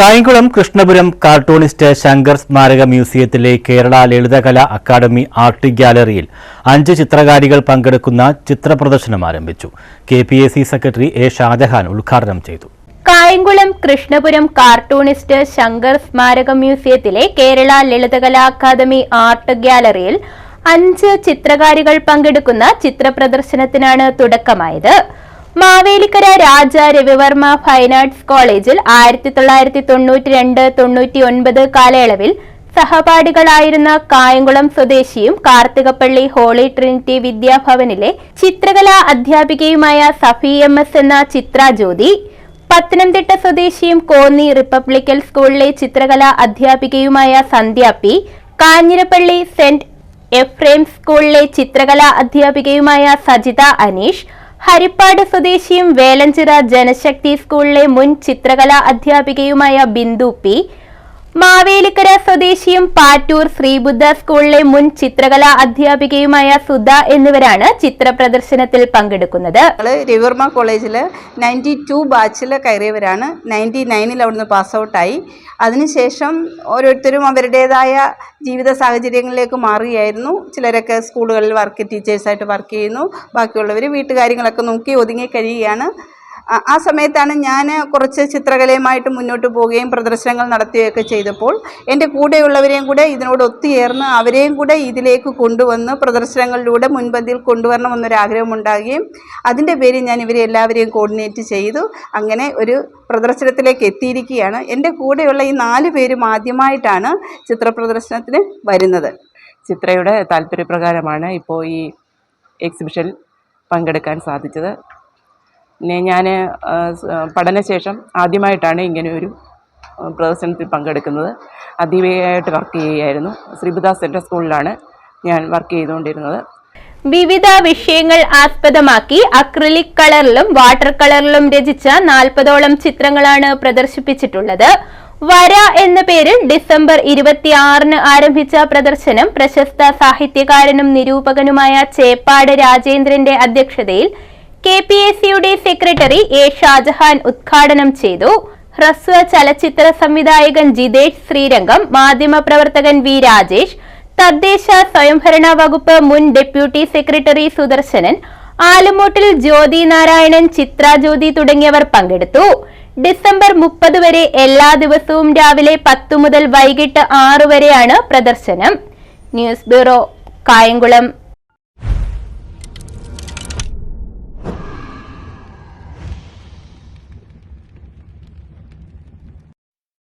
Kayamkulam Krishnapuram cartoonist Shankar സ്മാരക മ്യൂസിയത്തിലെ Kerala Lalithakala academy art ഗ്യാലറിയിൽ അഞ്ച് ചിത്രകാരികൾ പങ്കെടുക്കുന്ന ചിത്രപ്രദർശനം ആരംഭിച്ചു. K P A C secretary A Shajahan ഉദ്ഘാടനം ചെയ്തു. കായംകുളം കൃഷ്ണപുരം കാർട്ടൂണിസ്റ്റ് ശങ്കർ സ്മാരക മ്യൂസിയത്തിലെ കേരള ലളിതകലാ അക്കാദമി ആർട്ട് ഗ്യാലറിയിൽ അഞ്ച് ചിത്രകാരികൾ പങ്കെടുക്കുന്ന ചിത്രപ്രദർശനത്തിനാണ് തുടക്കമായത്. മാവേലിക്കര രാജ രവിവർമ്മ ഫൈൻ ആർട്സ് കോളേജിൽ ആയിരത്തി തൊള്ളായിരത്തി തൊണ്ണൂറ്റി രണ്ട് തൊണ്ണൂറ്റി ഒൻപത് കാലയളവിൽ സഹപാഠികളായിരുന്ന കായംകുളം സ്വദേശിയും കാർത്തികപ്പള്ളി ഹോളി ട്രിനിറ്റി വിദ്യാഭവനിലെ ചിത്രകലാ അധ്യാപികയുമായ സഫി എം എസ് എന്ന ചിത്രാജ്യോതി പത്തനംതിട്ട സ്വദേശിയും കോന്നി റിപ്പബ്ലിക്കൽ സ്കൂളിലെ ചിത്രകലാ അധ്യാപികയുമായ Sandhya P Kanjirappally Saint Ephrem സ്കൂളിലെ ചിത്രകലാ അധ്യാപികയുമായ സജിത അനീഷ് ഹരിപ്പാട് സ്വദേശിയും വേലഞ്ചിറ ജനശക്തി സ്കൂളിലെ മുൻ ചിത്രകലാ അധ്യാപികയുമായ ബിന്ദു പി മാവേലിക്കര സ്വദേശിയും പാറ്റൂർ ശ്രീബുദ്ധ സ്കൂളിലെ മുൻ ചിത്രകലാ അധ്യാപികയുമായ സുധ എന്നിവരാണ് ചിത്ര പ്രദർശനത്തിൽ പങ്കെടുക്കുന്നത് രവിവർമ്മ കോളേജിൽ നയന്റി ടു ബാച്ചിൽ കയറിയവരാണ്. നയന്റി നയനിൽ അവിടുന്ന് പാസ് ഔട്ടായി അതിനുശേഷം ഓരോരുത്തരും അവരുടേതായ ജീവിത സാഹചര്യങ്ങളിലേക്ക് മാറുകയായിരുന്നു. ചിലരൊക്കെ സ്കൂളുകളിൽ വർക്ക് ടീച്ചേഴ്സായിട്ട് വർക്ക് ചെയ്യുന്നു. ബാക്കിയുള്ളവർ വീട്ടുകാര്യങ്ങളൊക്കെ നോക്കി ഒതുങ്ങി കഴിയുകയാണ്. ആ- സമയത്താണ് ഞാൻ കുറച്ച് ചിത്രകലയുമായിട്ട് മുന്നോട്ട് പോവുകയും പ്രദർശനങ്ങൾ നടത്തുകയൊക്കെ ചെയ്തപ്പോൾ എന്റെ കൂടെയുള്ളവരെയും കൂടെ ഇതിനോട് ഒത്തുചേർന്ന് അവരെയും കൂടെ ഇതിലേക്ക് കൊണ്ടുവന്ന് പ്രദർശനങ്ങളിലൂടെ മുൻപന്തിയിൽ കൊണ്ടുവരണമെന്നൊരാഗ്രഹം ഉണ്ടാകുകയും അതിന്റെ പേരിൽ ഞാൻ ഇവരെ എല്ലാവരെയും കോർഡിനേറ്റ് ചെയ്തു. അങ്ങനെ ഒരു പ്രദർശനത്തിലേക്ക് എത്തിയിരിക്കുകയാണ്. എന്റെ കൂടെയുള്ള ഈ നാല് പേരും ആദ്യമായിട്ടാണ് ചിത്രപ്രദർശനത്തിന് വരുന്നത്. ചിത്രയുടെ താല്പര്യപ്രകാരമാണ് ഇപ്പോൾ ഈ എക്സിബിഷൻ പങ്കെടുക്കാൻ സാധിച്ചത്. പിന്നെ ഞാൻ പഠനശേഷം ആദ്യമായിട്ടാണ് ഇങ്ങനെ ഒരു പ്രദർശനത്തിൽ പങ്കെടുക്കുന്നത്. അതിവേഗമായിട്ട് വർക്ക് ചെയ്യുകയായിരുന്നു. ശ്രീബുദ സെൻട്രൽ സ്കൂളിലാണ് ഞാൻ വർക്ക് ചെയ്തുകൊണ്ടിരുന്നത്. വിവിധ വിഷയങ്ങൾ ആസ്പദമാക്കി അക്രിലിക് കളറിലും വാട്ടർ കളറിലും രചിച്ച നാൽപ്പതോളം ചിത്രങ്ങളാണ് പ്രദർശിപ്പിച്ചിട്ടുള്ളത്. വര എന്ന പേരിൽ ഡിസംബർ ഇരുപത്തിയാറിന് ആരംഭിച്ച പ്രദർശനം പ്രശസ്ത സാഹിത്യകാരനും നിരൂപകനുമായ ചേപ്പാട് രാജേന്ദ്രന്റെ അധ്യക്ഷതയിൽ കെ പി എസ് സിയുടെ സെക്രട്ടറി എ ഷാജഹാൻ ഉദ്ഘാടനം ചെയ്തു. ഹ്രസ്വ ചലച്ചിത്ര സംവിധായകൻ ജിതേഷ് ശ്രീരംഗം മാധ്യമപ്രവർത്തകൻ വി രാജേഷ് തദ്ദേശ സ്വയംഭരണ വകുപ്പ് മുൻ ഡെപ്യൂട്ടി സെക്രട്ടറി സുദർശനൻ ആലുമൂട്ടിൽ ജ്യോതി നാരായണൻ ചിത്ര ജ്യോതി തുടങ്ങിയവർ പങ്കെടുത്തു. ഡിസംബർ മുപ്പത് വരെ എല്ലാ ദിവസവും രാവിലെ പത്തു മുതൽ വൈകിട്ട് ആറു വരെയാണ് പ്രദർശനം. News bureau Kayamkulam.